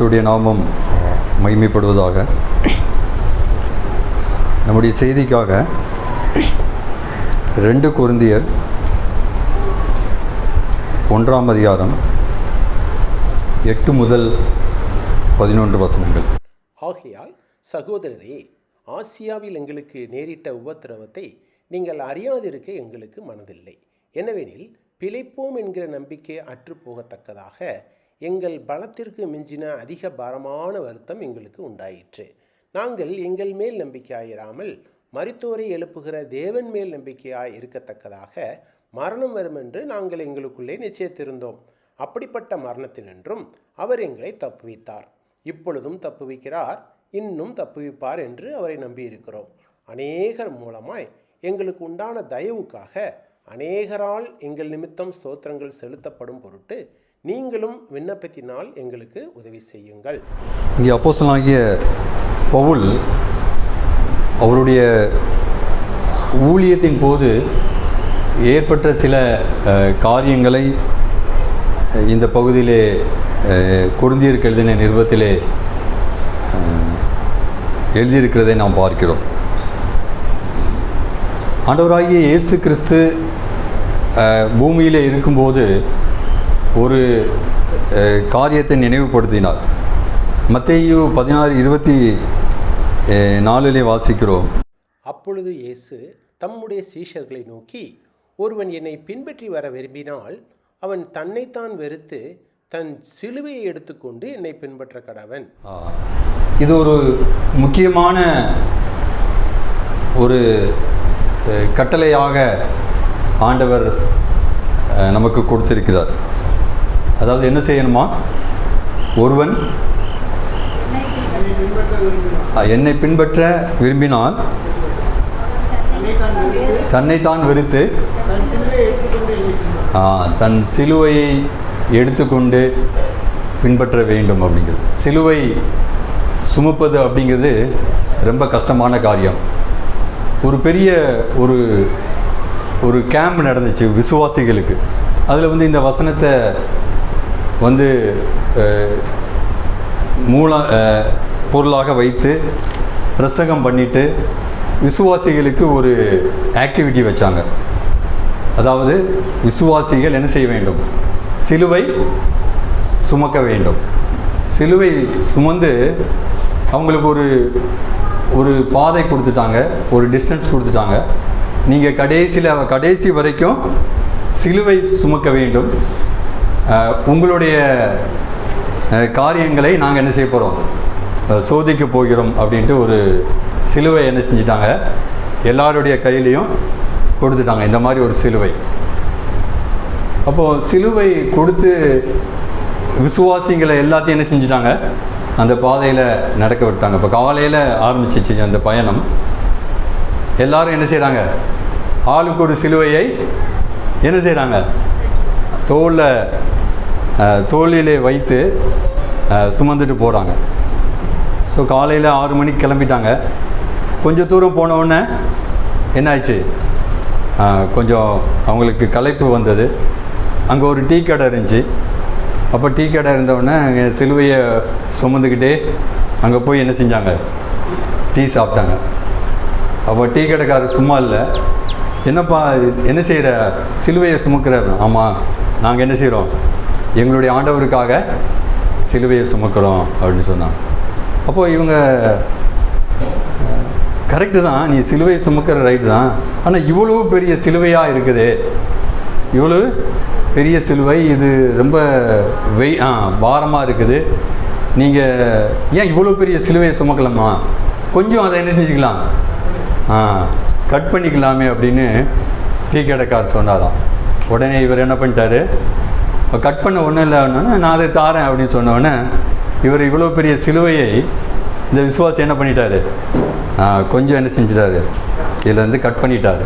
கர்த்தருடைய நாமம் மகிமைப்படுவதாக. நம்முடைய செய்திக்காக ரெண்டு குருந்தியர் ஒன்றாம் அதிகாரம் எட்டு முதல் பதினொன்று வசனங்கள். ஆகையால் சகோதரரே ஆசியாவில் எங்களுக்கு நேரிட்ட உபத்திரவத்தை நீங்கள் அறியாதிருக்க எங்களுக்கு மனதில்லை. எனவெனில் பிழைப்போம் என்கிற நம்பிக்கை அற்றுப்போகத்தக்கதாக எங்கள் பலத்திற்கு மிஞ்சின அதிக பாரமான வருத்தம் எங்களுக்கு உண்டாயிற்று. நாங்கள் எங்கள் மேல் நம்பிக்கையாயிராமல் மருத்துவரை எழுப்புகிற தேவன் மேல் நம்பிக்கையாய் இருக்கத்தக்கதாக மரணம் வரும் என்று நாங்கள் எங்களுக்குள்ளே நிச்சயித்திருந்தோம். அப்படிப்பட்ட மரணத்தினின்றும் அவர் எங்களை தப்புவித்தார். இப்பொழுதும் தப்புவிக்கிறார் இன்னும் தப்புவிப்பார் என்று அவரை நம்பியிருக்கிறோம். அநேகர் மூலமாய் எங்களுக்கு உண்டான தயவுக்காக அநேகரால் எங்கள் நிமித்தம் ஸ்தோத்திரங்கள் செலுத்தப்படும் பொருட்டு நீங்களும் விண்ணப்பத்தினால் எங்களுக்கு உதவி செய்யுங்கள். இங்கே அப்போஸ்தலனாகிய பவுல் அவருடைய ஊழியத்தின் போது ஏற்பட்ட சில காரியங்களை இந்த பகுதியிலே அஹ், குருந்தியருக்கு எழுதின நிருபத்திலே எழுதியிருக்கிறதை நாம் பார்க்கிறோம். ஆண்டவராகிய இயேசு கிறிஸ்து பூமியில் பூமியிலே இருக்கும்போது ஒரு காரியத்தை நினைவுபடுத்தினார். மத்தேயு பதினாறு இருபத்தி நாலிலே வாசிக்கிறோம். அப்பொழுது இயேசு தம்முடைய சீஷர்களை நோக்கி ஒருவன் என்னை பின்பற்றி வர விரும்பினால் அவன் தன்னைத்தான் வெறுத்து தன் சிலுவையை எடுத்துக்கொண்டு என்னை பின்பற்ற கடவன். இது ஒரு முக்கியமான ஒரு கட்டளையாக ஆண்டவர் நமக்கு கொடுத்திருக்கிறார். அதாவது என்ன செய்யணுமா? ஒருவன் என்னை பின்பற்ற விரும்பினால் தன்னைத்தான் வெறுத்து தன் சிலுவையை எடுத்துக்கொண்டு பின்பற்ற வேண்டும் அப்படிங்கிறது. சிலுவை சுமப்பது அப்படிங்கிறது ரொம்ப கஷ்டமான காரியம். ஒரு பெரிய ஒரு ஒரு கேம்ப் நடந்துச்சு விசுவாசிகளுக்கு. அதில் வந்து இந்த வசனத்தை வந்து மூல பொருளாக வைத்து பிரசங்கம் பண்ணிட்டு விசுவாசிகளுக்கு ஒரு ஆக்டிவிட்டி வச்சாங்க. அதாவது விசுவாசிகள் என்ன செய்ய வேண்டும்? சிலுவை சுமக்க வேண்டும். சிலுவை சுமந்து அவங்களுக்கு ஒரு ஒரு பாதை கொடுத்துட்டாங்க. ஒரு டிஸ்டன்ஸ் கொடுத்துட்டாங்க. நீங்கள் கடைசியில் கடைசி வரைக்கும் சிலுவை சுமக்க வேண்டும். உங்களுடைய காரியங்களை நாங்கள் என்ன செய்ய போகிறோம் சோதிக்க போகிறோம் அப்படின்ட்டு ஒரு சிலுவை என்ன செஞ்சிட்டாங்க. எல்லாருடைய கையிலையும் கொடுத்துட்டாங்க. இந்த மாதிரி ஒரு சிலுவை. அப்போது சிலுவை கொடுத்து விசுவாசிங்களை எல்லாத்தையும் என்ன செஞ்சுட்டாங்க? அந்த பாதையில் நடக்க விட்டாங்க. இப்போ காலையில் ஆரம்பிச்சிச்சு அந்த பயணம். எல்லாரும் என்ன செய்கிறாங்க ஆளுக்கு ஒரு சிலுவையை என்ன செய்கிறாங்க தோளில் தோளிலே வைத்து சுமந்துட்டு போகிறாங்க ஸோ காலையில் ஆறு மணிக்கு கிளம்பிட்டாங்க. கொஞ்சம் தூரம் போன என்னாச்சு? என்ன கொஞ்சம் அவங்களுக்கு கலைப்பு வந்தது. அங்கே ஒரு டீ கடை இருந்துச்சு. அப்போ டீ கடை இருந்தவுடனே அங்கே சிலுவையை சுமந்துக்கிட்டே அங்கே போய் என்ன செஞ்சாங்க? டீ சாப்பிட்டாங்க. அப்போ டீ கடைக்காரர் சும்மா இல்லை. என்னப்பா என்ன செய்கிற சிலுவையை சுமக்கிற ஆமாம் நாங்கள் என்ன செய்கிறோம் எங்களுடைய ஆண்டவருக்காக சிலுவையை சுமக்கிறோம் அப்படின்னு சொன்னாங்க அப்போது இவங்க கரெக்டு தான் நீ சிலுவையை சுமக்கிற ரைட்டு தான். ஆனால் இவ்வளோ பெரிய சிலுவையாக இருக்குது. இவ்வளோ பெரிய சிலுவை இது ரொம்ப வெய் ஆ பாரமாக இருக்குது. நீங்கள் ஏன் இவ்வளோ பெரிய சிலுவையை சுமக்கலாமா கொஞ்சம் அதை என்ன செஞ்சுக்கலாம்? ஆ. கட் பண்ணிக்கலாமே அப்படின்னு டீ கடைக்கார் சொன்னாராம். உடனே இவர் என்ன பண்ணிட்டாரு? கட் பண்ண ஒன்றும் இல்லை நான் அதை தாரேன் அப்படின்னு சொன்னோடனே இவர் இவ்வளோ பெரிய சிலுவையை இந்த விசுவாசம் என்ன பண்ணிட்டாரு? கொஞ்சம் என்ன செஞ்சிட்டாரு? இதிலேருந்து கட் பண்ணிட்டாரு.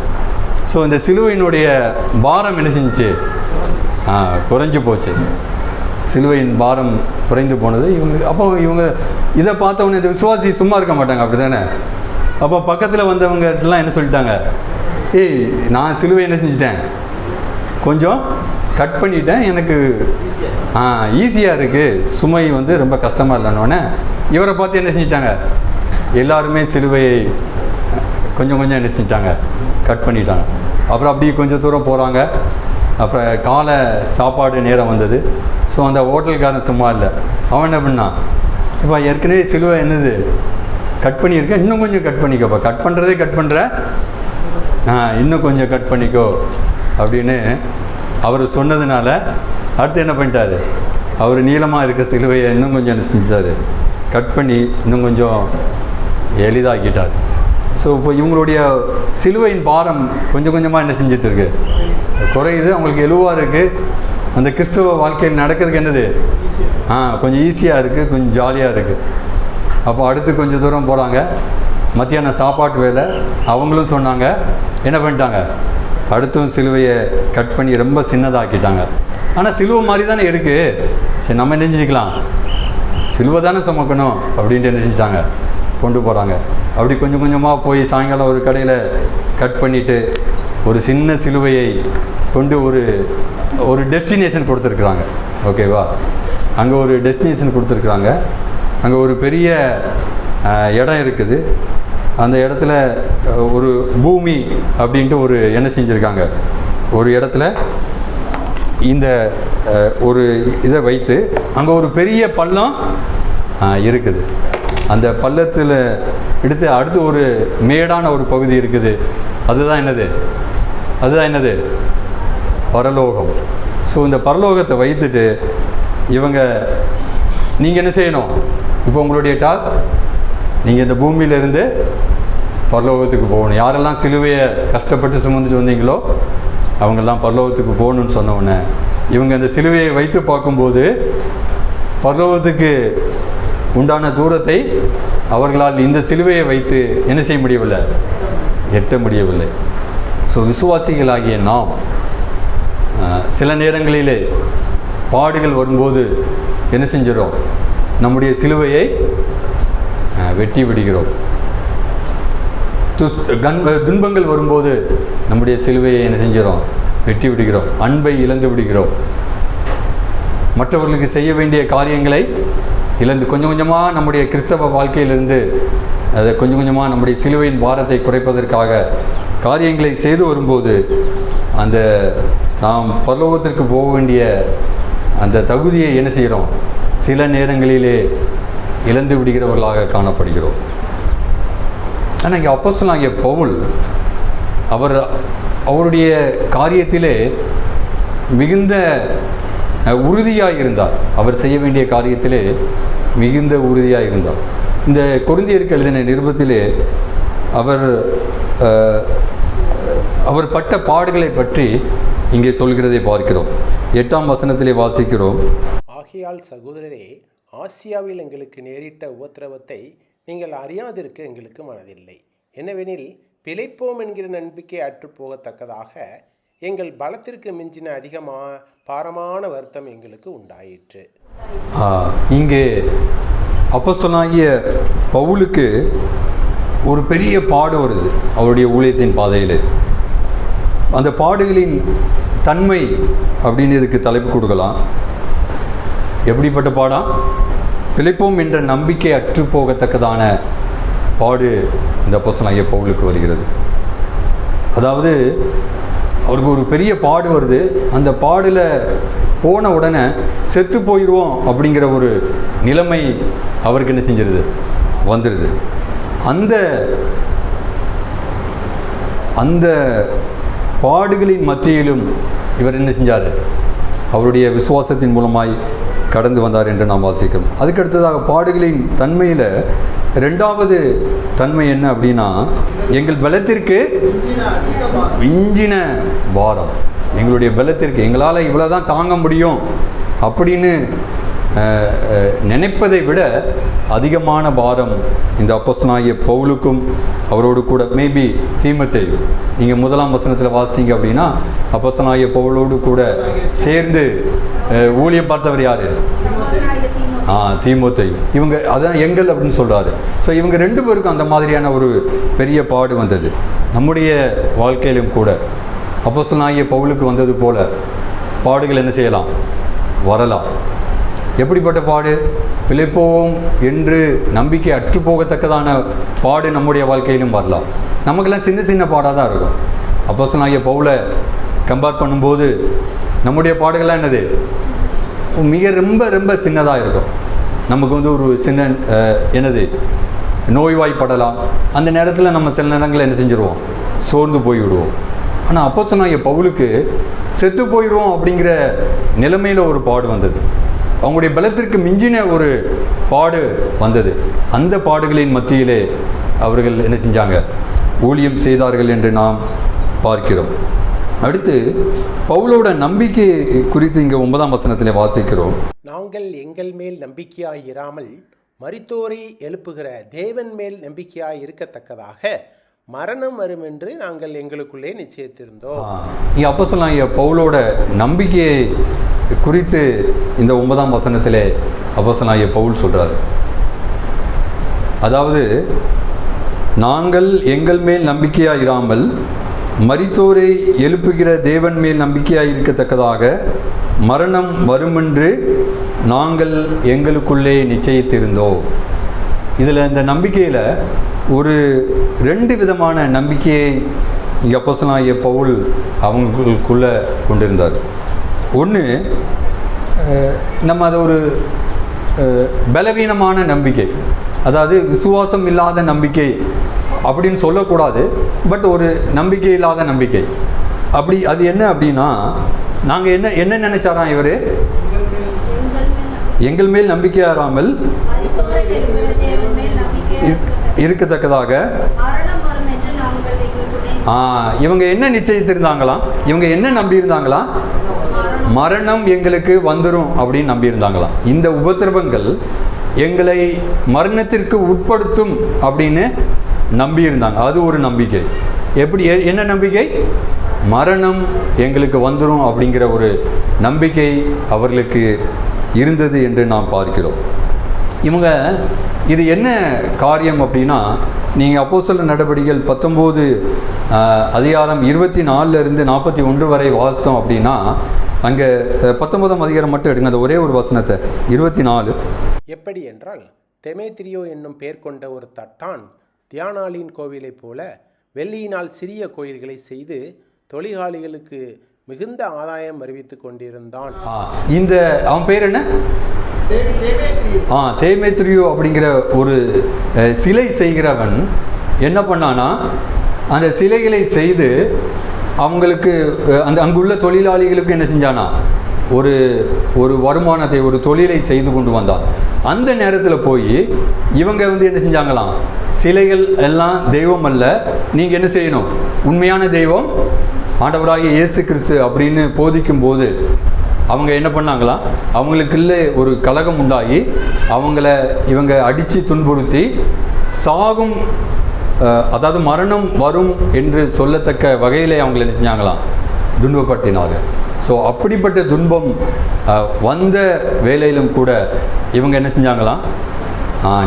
ஸோ இந்த சிலுவையினுடைய பாரம் என்ன செஞ்சுச்சு? குறைஞ்சி போச்சு. சிலுவையின் பாரம் குறைந்து போனது. இவங்க அப்போ இவங்க இதை பார்த்தவொன்னே இந்த விசுவாசி சும்மா இருக்க மாட்டாங்க அப்படி தானே அப்போ பக்கத்தில் வந்தவங்கலாம் என்ன சொல்லிட்டாங்க? ஏய் நான் சிலுவை என்ன செஞ்சிட்டேன்? கொஞ்சம் கட் பண்ணிட்டேன். எனக்கு ஆ ஈஸியாக இருக்குது சுமை வந்து ரொம்ப கஷ்டமாக இல்லைன்னொன்னே இவரை பார்த்து என்ன செஞ்சிட்டாங்க? எல்லாருமே சிலுவையை கொஞ்சம் கொஞ்சம் என்ன செஞ்சிட்டாங்க? கட் பண்ணிட்டாங்க. அப்புறம் அப்படியே கொஞ்சம் தூரம் போகிறாங்க அப்புறம் காலை சாப்பாடு நேரம் வந்தது. ஸோ அந்த ஹோட்டல்காரன் சும்மா இல்லை. அவன் என்ன பண்ணான்? இப்போ ஏற்கனவே சிலுவை என்னது? கட் பண்ணியிருக்கேன். இன்னும் கொஞ்சம் கட் பண்ணிக்கோப்பா. கட் பண்ணுறதே கட் பண்ணுற ஆ இன்னும் கொஞ்சம் கட் பண்ணிக்கோ அப்படின்னு அவர் சொன்னதுனால அடுத்து என்ன பண்ணிட்டாரு? அவர் நீளமாக இருக்க சிலுவையை இன்னும் கொஞ்சம் என்ன செஞ்சார். கட் பண்ணி இன்னும் கொஞ்சம் எளிதாக்கிட்டார். ஸோ இப்போ இவங்களுடைய சிலுவையின் பாரம் கொஞ்சம் கொஞ்சமாக என்ன செஞ்சுட்டு இருக்கு குறையுது. அவங்களுக்கு எலுவாக இருக்குது அந்த கிறிஸ்துவ வாழ்க்கையில் நடக்கிறதுக்கு என்னது? ஆ கொஞ்சம் ஈஸியாக இருக்குது கொஞ்சம் ஜாலியாக இருக்குது அப்போ அடுத்து கொஞ்சம் தூரம் போகிறாங்க மத்தியானம் சாப்பாட்டு வேலை அவங்களும் சொன்னாங்க. என்ன பண்ணிட்டாங்க? அடுத்தும் சிலுவையை கட் பண்ணி ரொம்ப சின்னதாக்கிட்டாங்க. ஆனால் சிலுவை மாதிரி தானே இருக்குது சரி நம்ம நெஞ்சிக்கலாம் சிலுவை தானே சுமக்கணும் அப்படின்ட்டு நினைச்சிட்டாங்க கொண்டு போகிறாங்க அப்படி கொஞ்சம் கொஞ்சமாக போய் சாயங்காலம் ஒரு கடையில் கட் பண்ணிவிட்டு ஒரு சின்ன சிலுவையை கொண்டு ஒரு ஒரு டெஸ்டினேஷன் கொடுத்துருக்குறாங்க. ஓகேவா அங்கே ஒரு டெஸ்டினேஷன் கொடுத்துருக்குறாங்க. அங்கே ஒரு பெரிய இடம் இருக்குது. அந்த இடத்துல ஒரு பூமி அப்படின்ட்டு ஒரு என்ன செஞ்சுருக்காங்க? ஒரு இடத்துல இந்த ஒரு இதை வைத்து அங்கே ஒரு பெரிய பள்ளம் இருக்குது. அந்த பள்ளத்தில் எடுத்து அடுத்து ஒரு மேடான ஒரு பகுதி இருக்குது. அதுதான் என்னது? அதுதான் என்னது? பரலோகம். ஸோ இந்த பரலோகத்தை வைத்துட்டு இவங்க நீங்கள் என்ன செய்யணும்? இப்போ உங்களுடைய டாஸ்க் நீங்கள் இந்த பூமியிலேருந்து பரலோகத்துக்கு போகணும். யாரெல்லாம் சிலுவையை கஷ்டப்பட்டு சுமந்துட்டு வந்தீங்களோ அவங்கெல்லாம் பரலோகத்துக்கு போகணும்னு சொன்னவுடனே இவங்க இந்த சிலுவையை வைத்து பார்க்கும்போது பரலோகத்துக்கு உண்டான தூரத்தை அவர்களால் இந்த சிலுவையை வைத்து என்ன செய்ய முடியவில்லை? எட்ட முடியவில்லை. ஸோ விசுவாசிகளாகிய நாம் சில நேரங்களிலே பாடுகள் வரும்போது என்ன செஞ்சிடும் நம்முடைய சிலுவையை வெட்டி விடுகிறோம். கண் துன்பங்கள் வரும்போது நம்முடைய சிலுவையை என்ன செஞ்சிடும் வெட்டி விடுகிறோம். அன்பை இழந்து விடுகிறோம். மற்றவர்களுக்கு செய்ய வேண்டிய காரியங்களை இழந்து கொஞ்சம் கொஞ்சமாக நம்முடைய கிறிஸ்தவ வாழ்க்கையிலிருந்து அதை கொஞ்சம் கொஞ்சமாக நம்முடைய சிலுவையின் பாரத்தை குறைப்பதற்காக காரியங்களை செய்து வரும்போது அந்த நாம் பரலோகத்திற்கு போக வேண்டிய அந்த தகுதியை என்ன செய்கிறோம்? சில நேரங்களிலே இழந்து விடுகிறவர்களாக காணப்படுகிறோம். ஆனால் இங்கே அப்போஸ்தலனாகிய பவுல் அவர் அவருடைய காரியத்திலே மிகுந்த உறுதியாக இருந்தார். அவர் செய்ய வேண்டிய காரியத்திலே மிகுந்த உறுதியாக இருந்தார். இந்த கொரிந்தியருக்கு எழுதின நிருபத்திலே அவர் அவர் பட்ட பாடுகளை பற்றி இங்கே சொல்கிறதை பார்க்கிறோம். எட்டாம் வசனத்திலே வாசிக்கிறோம். ஆகையால் சகோதரரே ஆசியாவில் எங்களுக்கு நேரிட்ட உபத்திரவத்தை நீங்கள் அறியாதிருக்க எங்களுக்கு மனதில்லை. என்னவெனில் பிழைப்போம் என்கிற நம்பிக்கை அற்றுப்போகத்தக்கதாக எங்கள் பலத்திற்கு மிஞ்சின அதிகமா பாரமான வருத்தம் எங்களுக்கு உண்டாயிற்று. இங்கே அப்போஸ்தலனாகிய பவுலுக்கு ஒரு பெரிய பாடு வருது அவருடைய ஊழியத்தின் பாதையில். அந்த பாடுகளின் தன்மை அப்படின்னு இதுக்கு தலைப்பு கொடுக்கலாம். எப்படிப்பட்ட பாடம்? பிழைப்போம் என்ற நம்பிக்கை அற்று போகத்தக்கதான பாடு இந்த அப்போஸ்தலனாகிய பவுலுக்கு வருகிறது. அதாவது அவருக்கு ஒரு பெரிய பாடு வருது. அந்த பாடில் போன உடனே செத்து போயிடுவோம் அப்படிங்கிற ஒரு நிலைமை அவருக்கு என்ன செஞ்சிருது? வந்துடுது அந்த அந்த பாடுகளின் மத்தியிலும் இவர் என்ன செஞ்சார்? அவருடைய விசுவாசத்தின் மூலமாய் கடந்து வந்தார் என்று நாம் வாசிக்கிறோம். அதுக்கு அடுத்ததாக பாடுகளின் தன்மையில் ரெண்டாவது தன்மை என்ன அப்படின்னா எங்கள் பலத்திற்கு விஞ்சின பாரம். எங்களுடைய பலத்திற்கு எங்களால் இவ்வளோ தான் தாங்க முடியும் அப்படின்னு நினைப்பதை விட அதிகமான பாரம் இந்த அப்போஸ்தலனாகிய பவுலுக்கும் அவரோடு கூட மேபி தீமத்தை நீங்கள் முதலாம் வசனத்தில் வாசித்தீங்க அப்படின்னா அப்போஸ்தலனாகிய பவுலோடு கூட சேர்ந்து ஊழியம் பார்த்தவர் யார்? ஆ தீமோத்தை இவங்க அதான் எங்கள் அப்படின்னு சொல்கிறாரு ஸோ இவங்க ரெண்டு பேருக்கும் அந்த மாதிரியான ஒரு பெரிய பாடு வந்தது. நம்முடைய வாழ்க்கையிலும் கூட. அப்போஸ்தலனாகிய பவுலுக்கு வந்தது போல் பாடுகள் என்ன செய்யலாம்? வரலாம். எப்படிப்பட்ட பாடு? பிழைப்போம் என்று நம்பிக்கை அற்று போகத்தக்கதான பாடு நம்முடைய வாழ்க்கையிலும் வரலாம். நமக்கெல்லாம் சின்ன சின்ன பாடாக தான் இருக்கும். அப்போ சொன்னாங்க பவுலை கம்பேர் பண்ணும்போது நம்முடைய பாடுகள்லாம் என்னது? மிக ரொம்ப ரொம்ப சின்னதாக இருக்கும். நமக்கு வந்து ஒரு சின்ன என்னது? நோய்வாய்ப்படலாம். அந்த நேரத்தில் நம்ம சில நேரங்களில் என்ன செஞ்சுருவோம்? சோர்ந்து போய்விடுவோம். ஆனால் அப்போ சொன்னாங்க பவுலுக்கு செத்து போயிடுவோம் அப்படிங்கிற நிலைமையில் ஒரு பாடு வந்தது. அவங்களுடைய பலத்திற்கு மிஞ்சின ஒரு பாடு வந்தது. அந்த பாடுகளின் மத்தியிலே அவர்கள் என்ன செஞ்சாங்க? ஊழியம் செய்தார்கள் என்று நாம் பார்க்கிறோம். அடுத்து பவுலோட நம்பிக்கை குறித்து இங்கே ஒன்பதாம் வசனத்தில் வாசிக்கிறோம். நாங்கள் எங்கள் மேல் நம்பிக்கையாய் இராமல் மரித்தோரை எழுப்புகிற தேவன் மேல் நம்பிக்கையாய் இருக்கத்தக்கதாக மரணம் வரும் என்று நாங்கள் எங்களுக்குள்ளே நிச்சயித்திருந்தோம். அப்போ சொன்னாங்க பவுலோட நம்பிக்கையை குறித்து இந்த ஒன்பதாம் வசனத்திலே அப்போ பவுல் சொல்கிறார் அதாவது நாங்கள் எங்கள் மேல் நம்பிக்கையாக இராமல் மரித்தோரை எழுப்புகிற தேவன் மேல் நம்பிக்கையாக இருக்கத்தக்கதாக மரணம் வருமென்று நாங்கள் எங்களுக்குள்ளே நிச்சயித்திருந்தோம். இதில் இந்த நம்பிக்கையில் ஒரு ரெண்டு விதமான நம்பிக்கையை இங்கே அப்போசனாகிய பவுல் அவங்களுக்குள்ளே கொண்டிருந்தார். ஒன்று நம்ம அதை ஒரு பலவீனமான நம்பிக்கை அதாவது விசுவாசம் இல்லாத நம்பிக்கை அப்படின்னு சொல்லக்கூடாது பட் ஒரு நம்பிக்கை இல்லாத நம்பிக்கை. அப்படி அது என்ன அப்படின்னா நாங்கள் என்ன என்ன நினைச்சாராம் இவர்? எங்கள் மேல் நம்பிக்கையாராமல் இருக்கத்தக்கதாக. இவங்க என்ன நிச்சயித்திருந்தாங்களாம்? இவங்க என்ன நம்பியிருந்தாங்களாம்? மரணம் எங்களுக்கு வந்துடும் அப்படின்னு நம்பியிருந்தாங்களாம். இந்த உபத்திரவங்கள் எங்களை மரணத்திற்கு உட்படுத்தும் அப்படின்னு நம்பியிருந்தாங்க. அது ஒரு நம்பிக்கை. எப்படி எ- என்ன நம்பிக்கை? மரணம் எங்களுக்கு வந்துடும் அப்படிங்கிற ஒரு நம்பிக்கை அவர்களுக்கு இருந்தது என்று நாம் பார்க்கிறோம். இவங்க இது என்ன காரியம் அப்படின்னா நீங்கள் அப்போஸ்தலர் நடவடிக்கைகள் பத்தொம்போது அதிகாரம் இருபத்தி நாலுல இருந்து நாற்பத்தி ஒன்று வரை வாசித்தோம் அப்படின்னா அங்கே பத்தொன்பதாம் அதிகாரம் மட்டும் எடுங்க அந்த ஒரே ஒரு வசனத்தை இருபத்தி நாலு எப்படி என்றால் தெமேத்திரியோ என்னும் பெயர் கொண்ட ஒரு தட்டான் தியானாளின் கோவிலைப் போல வெள்ளியினால் சிறிய கோயில்களை செய்து தொழிலாளிகளுக்கு மிகுந்த ஆதாயம் அறிவித்து கொண்டிருந்தான். இந்த அவன் பேர் என்ன? ஆ தேமேத்ரியோ அப்படிங்கிற ஒரு சிலை செய்கிறவன் என்ன பண்ணானா அந்த சிலைகளை செய்து அவங்களுக்கு அந்த அங்குள்ள தொழிலாளிகளுக்கு என்ன செஞ்சானா ஒரு ஒரு வருமானத்தை ஒரு தொழிலை செய்து கொண்டு வந்தான். அந்த நேரத்தில் போய் இவங்க வந்து என்ன செஞ்சாங்களாம் சிலைகள் எல்லாம் தெய்வம் அல்ல நீங்கள் என்ன செய்யணும்? உண்மையான தெய்வம்? ஆண்டவராகிய இயேசு கிறிஸ்து அப்படின்னு போதிக்கும் போது அவங்க என்ன பண்ணாங்களாம் அவங்களுக்குள்ளே ஒரு கலகம் உண்டாகி அவங்கள இவங்க அடித்து துன்புறுத்தி சாகும் அதாவது மரணம் வரும் என்று சொல்லத்தக்க வகையிலே அவங்களை என்ன செஞ்சாங்களாம் துன்பப்படுத்தினார்கள். ஸோ அப்படிப்பட்ட துன்பம் வந்த வேலையிலும் கூட இவங்க என்ன செஞ்சாங்களாம்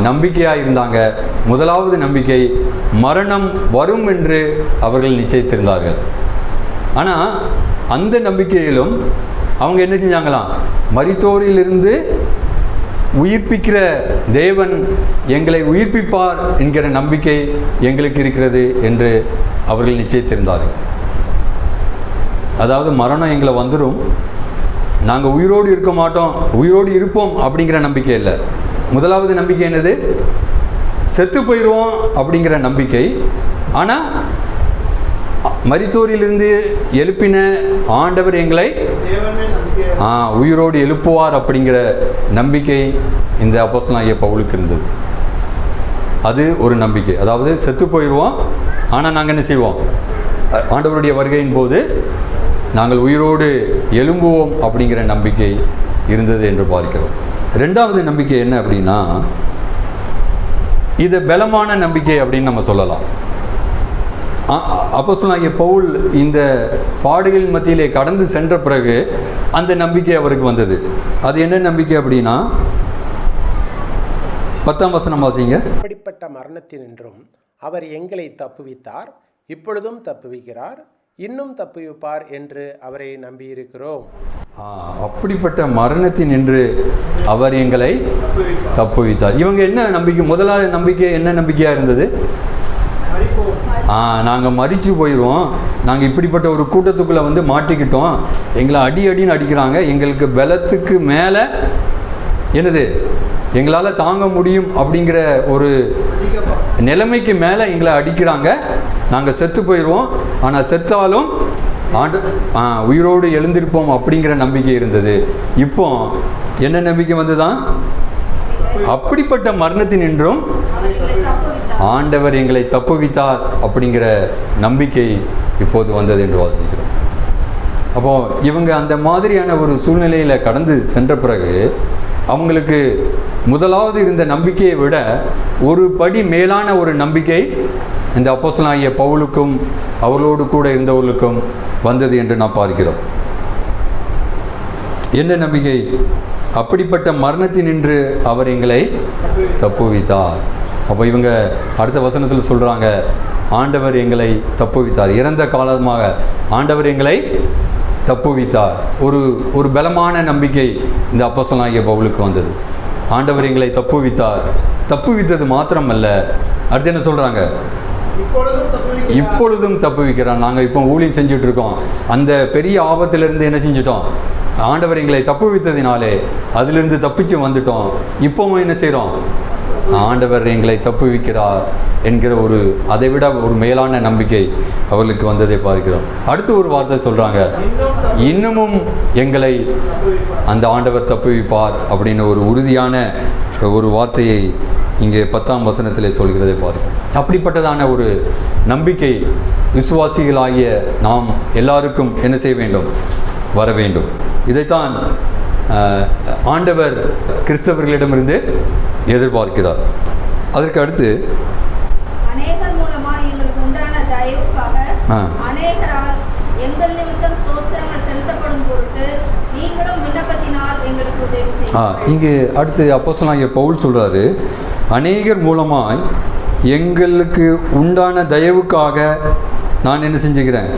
நம்பிக்கையாக இருந்தாங்க. முதலாவது நம்பிக்கை மரணம் வரும் என்று அவர்கள் நிச்சயித்திருந்தார்கள். ஆனால் அந்த நம்பிக்கையிலும் அவங்க என்ன செஞ்சாங்களாம்? மரித்தோரிலிருந்து உயிர்ப்பிக்கிற தேவன் எங்களை உயிர்ப்பிப்பார் என்கிற நம்பிக்கை எங்களுக்கு இருக்கிறது என்று அவர்கள் நிச்சயித்திருந்தார்கள் அதாவது மரணம் எங்களை வந்துடும் நாங்கள் உயிரோடு இருக்க மாட்டோம் உயிரோடு இருப்போம் அப்படிங்கிற நம்பிக்கை இல்லை. முதலாவது நம்பிக்கை என்னது? செத்து போயிடுவோம் அப்படிங்கிற நம்பிக்கை. ஆனால் மரித்தோரிலிருந்து எழுப்பின ஆண்டவர் எங்களை உயிரோடு எழுப்புவார் அப்படிங்கிற நம்பிக்கை இந்த அப்போசனாகிய பவுலுக்கு இருந்தது. அது ஒரு நம்பிக்கை. அதாவது செத்து போயிடுவோம் ஆனால் நாங்கள் என்ன செய்வோம்? ஆண்டவருடைய வருகையின் போது நாங்கள் உயிரோடு எழும்புவோம் அப்படிங்கிற நம்பிக்கை இருந்தது என்று பார்க்கிறோம். ரெண்டாவது நம்பிக்கை என்ன அப்படின்னா இது பலமான நம்பிக்கை அப்படின்னு நம்ம சொல்லலாம். அப்போ சொன்னாங்க பவுல் இந்த பாடுகளின் மத்தியிலே கடந்து சென்ற பிறகு அந்த நம்பிக்கை அவருக்கு வந்தது. அது என்ன நம்பிக்கை அப்படின்னா பத்தாம் வசனம் வாசிங்க. அப்படிப்பட்ட மரணத்தினின்றும் அவர் எங்களை தப்புவித்தார் இப்பொழுதும் தப்புவிக்கிறார் இன்னும் தப்புவிப்பார் என்று அவரை நம்பியிருக்கிறோம். அப்படிப்பட்ட மரணத்தின் என்று அவர் எங்களை தப்புவித்தார். இவங்க என்ன நம்பிக்கை முதலாவது நம்பிக்கை என்ன நம்பிக்கையாக இருந்தது? நாங்கள் மறித்து போயிடுவோம் நாங்கள் இப்படிப்பட்ட ஒரு கூட்டத்துக்குள்ளே வந்து மாட்டிக்கிட்டோம். எங்களை அடி அடின்னு அடிக்கிறாங்க. எங்களுக்கு பலத்துக்கு மேலே என்னது? எங்களால் தாங்க முடியும் அப்படிங்கிற ஒரு நிலைமைக்கு மேலே எங்களை அடிக்கிறாங்க. நாங்கள் செத்து போயிடுவோம் ஆனால் செத்தாலும் ஆண்டு உயிரோடு எழுந்திருப்போம் அப்படிங்கிற நம்பிக்கை இருந்தது. இப்போ என்ன நம்பிக்கை வந்துதான் அப்படிப்பட்ட மரணத்தின் என்றும் ஆண்டவர் எங்களை தப்புவித்தார் அப்படிங்கிற நம்பிக்கை இப்போது வந்தது என்று வாசிக்கிறோம். அப்போ இவங்க அந்த மாதிரியான ஒரு சூழ்நிலையில் கடந்து சென்ற பிறகு அவங்களுக்கு முதலாவது இருந்த நம்பிக்கையை விட ஒரு படி மேலான ஒரு நம்பிக்கை இந்த அப்போசனாகிய பவுலுக்கும் அவர்களோடு கூட இருந்தவர்களுக்கும் வந்தது என்று நாம் பார்க்கிறோம். என்ன நம்பிக்கை? அப்படிப்பட்ட மரணத்தினின்று அவர் எங்களை தப்புவித்தார் அப்போ இவங்க அடுத்த வசனத்தில் சொல்கிறாங்க ஆண்டவர் எங்களை தப்புவித்தார். இறந்த காலமாக ஆண்டவர் எங்களை தப்புவித்தார். ஒரு ஒரு பலமான நம்பிக்கை இந்த அப்போஸ்தலனாகிய பவுலுக்கு வந்தது. ஆண்டவர் எங்களை தப்புவித்தார். தப்புவித்தது மாத்திரமல்ல அடுத்து என்ன சொல்கிறாங்க இப்பொழுதும் தப்புவிக்கிறான் நாங்கள் இப்போ ஊழியம் செஞ்சுட்டு இருக்கோம். அந்த பெரிய ஆபத்திலிருந்து என்ன செஞ்சிட்டோம்? ஆண்டவர் எங்களை தப்புவித்ததினாலே அதிலிருந்து தப்பிச்சு வந்துட்டோம். இப்போவும் என்ன செய்கிறோம் ஆண்டவர் எங்களை தப்புவிக்கிறார் என்கிற ஒரு அதை விட ஒரு மேலான நம்பிக்கை அவர்களுக்கு வந்ததை பார்க்கிறோம். அடுத்து ஒரு வார்த்தை சொல்கிறாங்க இன்னமும் எங்களை அந்த ஆண்டவர் தப்புவிப்பார் அப்படின்னு ஒரு உறுதியான ஒரு வார்த்தையை இங்கே பத்தாம் வசனத்தில் சொல்கிறதை பாருங்கள் அப்படிப்பட்டதான ஒரு நம்பிக்கை விசுவாசிகளாகிய நாம் எல்லாருக்கும் என்ன செய்ய வேண்டும்? வர வேண்டும். இதைத்தான் ஆண்டவர் கிறிஸ்தவர்களிடமிருந்து எதிர்பார்க்கிறார். அதற்கு அடுத்து இங்கே அடுத்து அப்போஸ்தலனாகிய பவுல் சொல்கிறாரு அநேகர் மூலமாய் எங்களுக்கு உண்டான தயவுக்காக நான் என்ன செஞ்சுக்கிறேன்?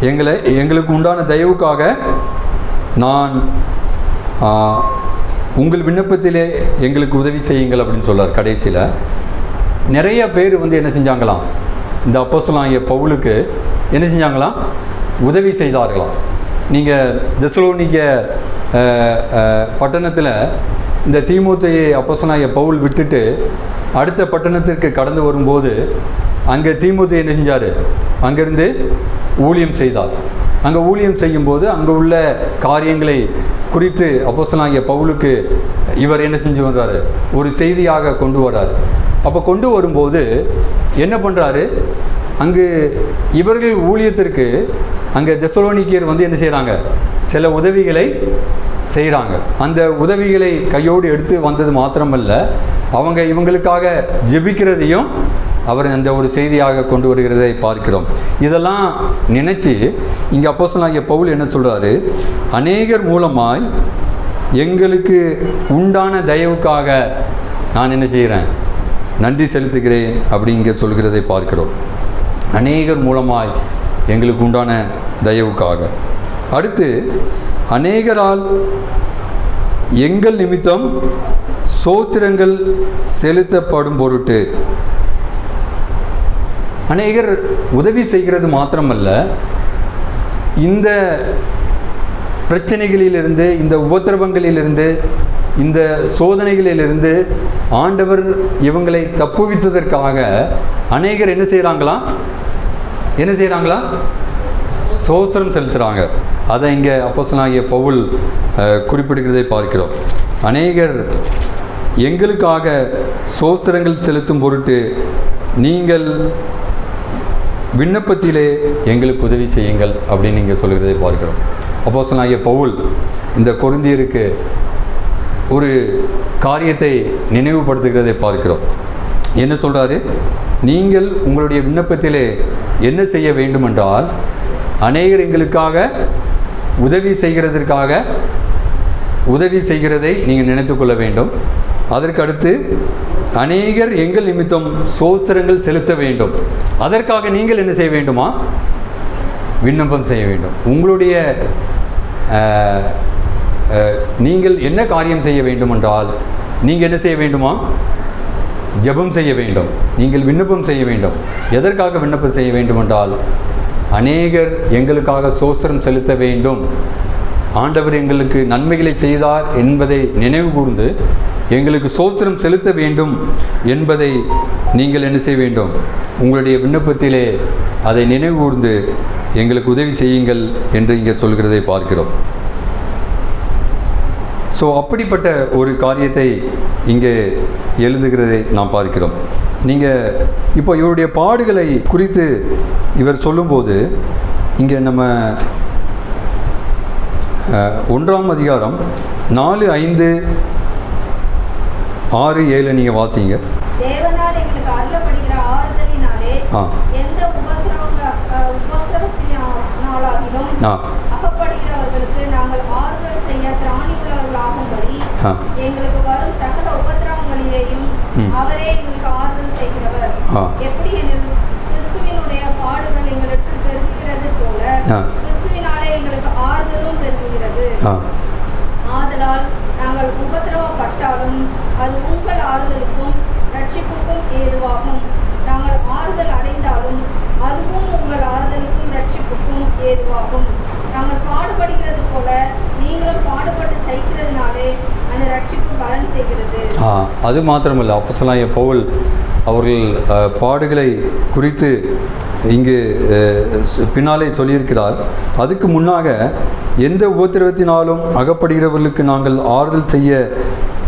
எங்களை எங்களுக்கு உண்டான தயவுக்காக நான் உங்கள் விண்ணப்பத்திலே எங்களுக்கு உதவி செய்யுங்கள் அப்படின்னு சொல்கிறார் கடைசியில். நிறைய பேர் வந்து என்ன செஞ்சாங்களாம்? இந்த அப்போசலாகிய பவுலுக்கு என்ன செஞ்சாங்களாம்? உதவி செய்தார்களாம். நீங்கள் தெசலோனிக்க பட்டணத்தில் இந்த தீமூத்தையை அப்போசனாய பவுல் விட்டுட்டு அடுத்த பட்டணத்திற்கு கடந்து வரும்போது அங்கே தீமூத்தை என்ன செஞ்சார்? அங்கேருந்து ஊழியம் செய்தார். அங்கே ஊழியம் செய்யும்போது அங்கே உள்ள காரியங்களை குறித்து அப்போசலாகிய பவுலுக்கு இவர் என்ன செஞ்சு வர்றாரு ஒரு செய்தியாக கொண்டு வர்றார் அப்போ கொண்டு வரும்போது என்ன பண்ணுறாரு அங்கு இவர்கள் ஊழியத்திற்கு அங்கே தெசலோனிக்கியர் வந்து என்ன செய்கிறாங்க சில உதவிகளை செய்கிறாங்க அந்த உதவிகளை கையோடு எடுத்து வந்தது மாத்திரமல்ல. அவங்க இவங்களுக்காக ஜெபிக்கிறதையும் அவர் அந்த ஒரு செய்தியாக கொண்டு வருகிறதை பார்க்கிறோம். இதெல்லாம் நினச்சி இங்கே அப்போசனாகிய பவுல் என்ன சொல்கிறாரு அநேகர் மூலமாய் எங்களுக்கு உண்டான தயவுக்காக நான் என்ன செய்கிறேன்? நன்றி செலுத்துகிறேன் அப்படிங்க சொல்கிறதை பார்க்கிறோம். அநேகர் மூலமாய் எங்களுக்கு உண்டான தயவுக்காக. அடுத்து அநேகரால் எங்கள் நிமித்தம் சோத்திரங்கள் செலுத்தப்படும் பொருட்டு அநேகர் உதவி செய்கிறது மாத்திரமல்ல. இந்த பிரச்சனைகளிலிருந்து இந்த உபத்திரவங்களிலிருந்து இந்த சோதனைகளிலிருந்து ஆண்டவர் இவங்களை தப்புவித்ததற்காக அநேகர் என்ன செய்கிறாங்களா என்ன செய்கிறாங்களா சோசரம் செலுத்துகிறாங்க அதை இங்கே அப்போசனாகிய பவுல் குறிப்பிடுகிறதை பார்க்கிறோம். அநேகர் எங்களுக்காக சோசரங்கள் செலுத்தும் பொருட்டு நீங்கள் விண்ணப்பத்திலே எங்களுக்கு உதவி செய்யுங்கள் அப்படின்னு நீங்கள் சொல்கிறதை பார்க்கிறோம். அப்போஸ்தலனாகிய பவுல் இந்த கொருந்தியருக்கு ஒரு காரியத்தை நினைவுபடுத்துகிறதை பார்க்கிறோம். என்ன சொல்கிறாரு நீங்கள் உங்களுடைய விண்ணப்பத்திலே என்ன செய்ய வேண்டுமென்றால் அநேகர் எங்களுக்காக உதவி செய்கிறதற்காக உதவி செய்கிறதை நீங்கள் நினைத்துக்கொள்ள வேண்டும். அதற்கடுத்து அநேகர் எங்கள் நிமித்தம் சோத்திரங்கள் செலுத்த வேண்டும். அதற்காக நீங்கள் என்ன செய்ய வேண்டுமா? விண்ணப்பம் செய்ய வேண்டும். உங்களுடைய நீங்கள் என்ன காரியம் செய்ய வேண்டும் என்றால் நீங்கள் என்ன செய்ய வேண்டுமா? ஜெபம் செய்ய வேண்டும். நீங்கள் விண்ணப்பம் செய்ய வேண்டும். எதற்காக விண்ணப்பம் செய்ய வேண்டும் என்றால் அநேகர் எங்களுக்காக சோஸ்திரம் செலுத்த வேண்டும். ஆண்டவர் எங்களுக்கு நன்மைகளை செய்தார் என்பதை நினைவு கூர்ந்து எங்களுக்கு சோஸ்திரம் செலுத்த வேண்டும் என்பதை நீங்கள் என்ன செய்ய வேண்டும்? உங்களுடைய விண்ணப்பத்திலே அதை நினைவு கூர்ந்து எங்களுக்கு உதவி செய்யுங்கள் என்று இங்கே சொல்கிறதை பார்க்கிறோம். ஸோ அப்படிப்பட்ட ஒரு காரியத்தை இங்கே எழுதுகிறதை நாம் பார்க்கிறோம். நீங்கள் இப்போ இவருடைய பாடுகளை குறித்து இவர் சொல்லும்போது இங்கே நம்ம ஒன்றாம் அதிகாரம் நாலு ஐந்து ஆறு ஏழு நீங்கள் வாசிங்க ஆ ஆ எங்களுக்கு வரும் சகல உபத்திரவங்களிலேயும் ம். அவரே எங்களுக்கு ஆறுதல் செய்கிறவர். எப்படி எனில் கிறிஸ்துவினுடைய பாடுகள் எங்களுக்கு போல ஆ. ஆறுதலும் ஆதலால் நாங்கள் உபத்திரவப்பட்டாலும் அது உங்கள் ஆறுதலுக்கும் ரட்சிப்புக்கும் ஏதுவாகும். நாங்கள் ஆறுதல் அடைந்தாலும் அதுவும் உங்கள் ஆறுதலுக்கும் ரட்சிப்புக்கும் ஏதுவாகும். நாங்கள் பாடுபடுகிறது போல நீங்களும் பாடுபட்டு சகிக்கிறதுனாலே அந்த ரட்சிப்பு பலன் செய்கிறது. அது மாத்திரமல்ல. அப்போஸ்தலனாகிய பவுல் அவர்கள் பாடுகளை குறித்து இங்கு பின்னாலே சொல்லியிருக்கிறார். அதுக்கு முன்னாக எந்த உபத்திரவத்தினாலும் அகப்படுகிறவர்களுக்கு நாங்கள் ஆறுதல் செய்ய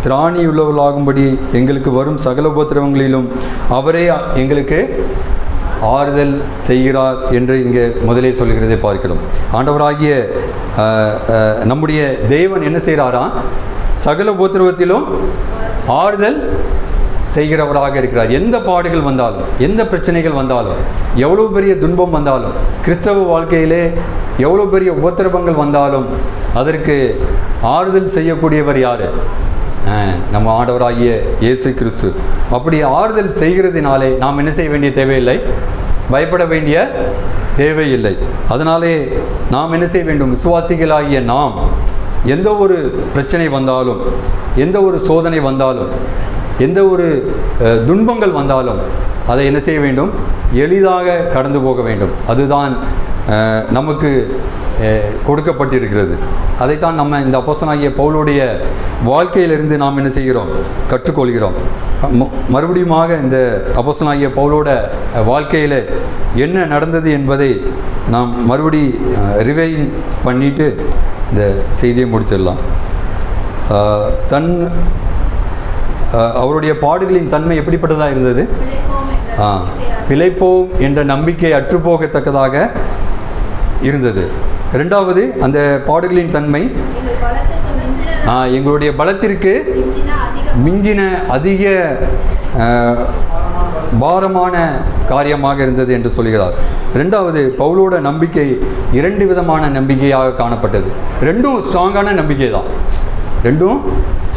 திராணியுள்ளவர்களாகும்படி எங்களுக்கு வரும் சகல உபத்திரவங்களிலும் அவரே எங்களுக்கு ஆறுதல் செய்கிறார் என்று இங்கே முதலே சொல்கிறதை பார்க்கிறோம். ஆண்டவராகிய நம்முடைய தேவன் என்ன செய்கிறாரா? சகல உபத்திரவத்திலும் ஆறுதல் செய்கிறவராக இருக்கிறார். எந்த பாடுகள் வந்தாலும் எந்த பிரச்சனைகள் வந்தாலும் எவ்வளோ பெரிய துன்பம் வந்தாலும் கிறிஸ்தவ வாழ்க்கையிலே எவ்வளோ பெரிய உபத்திரவங்கள் வந்தாலும் அதற்கு ஆறுதல் செய்யக்கூடியவர் யார்? நம்ம ஆண்டவராகிய இயேசு கிறிஸ்து. அப்படி ஆறுதல் செய்கிறதுனாலே நாம் என்ன செய்ய வேண்டிய தேவையில்லை? பயப்பட வேண்டிய தேவையில்லை. அதனாலே நாம் என்ன செய்ய வேண்டும்? விசுவாசிகளாகிய நாம் எந்த ஒரு பிரச்சனை வந்தாலும் எந்த ஒரு சோதனை வந்தாலும் எந்த ஒரு துன்பங்கள் வந்தாலும் அதை என்ன செய்ய வேண்டும்? எளிதாக கடந்து போக வேண்டும். அதுதான் நமக்கு கொடுக்கப்பட்டிருக்கிறது. அதைத்தான் நம்ம இந்த அப்போசனாகிய பவுலுடைய வாழ்க்கையிலிருந்து நாம் என்ன செய்கிறோம்? கற்றுக்கொள்கிறோம். மறுபடியுமாக இந்த அப்போசனாகிய பவுலோட வாழ்க்கையில் என்ன நடந்தது என்பதை நாம் மறுபடி ரிவைன் பண்ணிட்டு இந்த செய்தியை முடிச்சிடலாம். தன் அவருடைய பாடுகளின் தன்மை எப்படிப்பட்டதாக இருந்தது? பிழைப்போம் என்ற ஆ பிழைப்போம் என்ற நம்பிக்கை அற்றுப்போகத்தக்கதாக இருந்தது. ரெண்டாவது அந்த பாடுகளின் தன்மை ஆ, எங்களுடைய பலத்திற்கு மிஞ்சின அதிக பாரமான காரியமாக இருந்தது என்று சொல்கிறார். ரெண்டாவது பவுலோட நம்பிக்கை இரண்டு விதமான நம்பிக்கையாக காணப்பட்டது. ரெண்டும் ஸ்ட்ராங்கான நம்பிக்கை தான் ரெண்டும்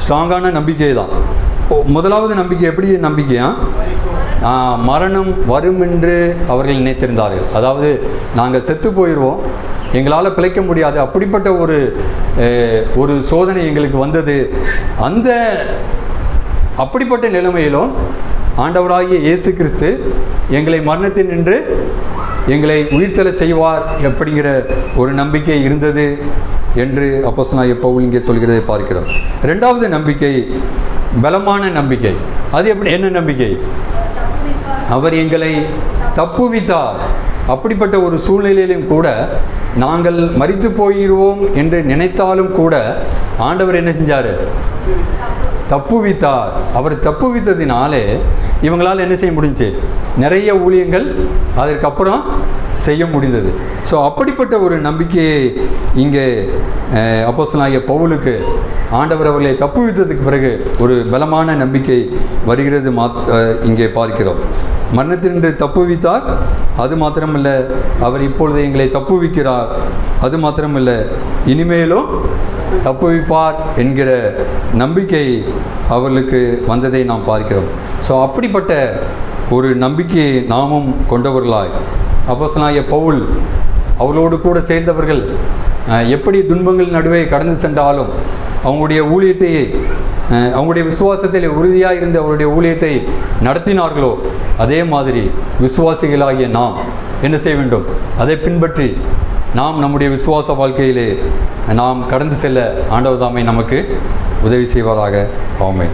ஸ்ட்ராங்கான நம்பிக்கை தான் முதலாவது நம்பிக்கை எப்படி நம்பிக்கையா? மரணம் வரும் என்று அவர்கள் நினைத்திருந்தார்கள். அதாவது நாங்கள் செத்து போயிடுவோம் எங்களால் பிழைக்க முடியாது அப்படிப்பட்ட ஒரு ஒரு சோதனை எங்களுக்கு வந்தது. அந்த அப்படிப்பட்ட நிலைமையிலும் ஆண்டவராகிய இயேசு கிறிஸ்து எங்களை மரணத்தில் நின்று எங்களை உயிர்த்தலை செய்வார் அப்படிங்கிற ஒரு நம்பிக்கை இருந்தது என்று அப்போஸ்தலனாகிய பவுல் இங்கே சொல்கிறதை பார்க்கிறோம். ரெண்டாவது நம்பிக்கை பலமான நம்பிக்கை. அது எப்படி என்ன நம்பிக்கை? அவர் எங்களை தப்புவித்தார். அப்படிப்பட்ட ஒரு சூழ்நிலையிலும் கூட நாங்கள் மறித்து போயிடுவோம் என்று நினைத்தாலும் கூட ஆண்டவர் என்ன செஞ்சார்? தப்புவித்தார். அவர் தப்புவித்ததினாலே இவங்களால் என்ன செய்ய முடிஞ்சு? நிறைய ஊழியங்கள் அதற்கப்புறம் செய்ய முடிந்தது. ஸோ அப்படிப்பட்ட ஒரு நம்பிக்கையை இங்கே அப்போசனாகிய பவுலுக்கு ஆண்டவர் அவர்களை தப்புவித்ததுக்கு பிறகு ஒரு பலமான நம்பிக்கை வருகிறது மாத் இங்கே பார்க்கிறோம். மரணத்தினின்று தப்புவித்தார் அது மாத்திரமல்ல அவர் இப்பொழுது எங்களை தப்புவிக்கிறார் அது மாத்திரமல்ல இனிமேலும் தப்புவிப்பார் என்கிற நம்பிக்கை அவர்களுக்கு வந்ததை நாம் பார்க்கிறோம். ஸோ அப்படி அப்படிப்பட்ட ஒரு நம்பிக்கையை நாமும் கொண்டவர்களாய்? அப்போசனாய பவுல் அவளோடு கூட சேர்ந்தவர்கள் எப்படி துன்பங்கள் நடுவே கடந்து சென்றாலும் அவங்களுடைய ஊழியத்தை அவங்களுடைய விசுவாசத்தில் உறுதியாக இருந்த அவருடைய ஊழியத்தை நடத்தினார்களோ அதே மாதிரி விசுவாசிகளாகிய நாம் என்ன செய்ய வேண்டும்? அதை பின்பற்றி நாம் நம்முடைய விசுவாச வாழ்க்கையிலே நாம் கடந்து செல்ல ஆண்டவர் தாமே நமக்கு உதவி செய்வாராக. ஆமை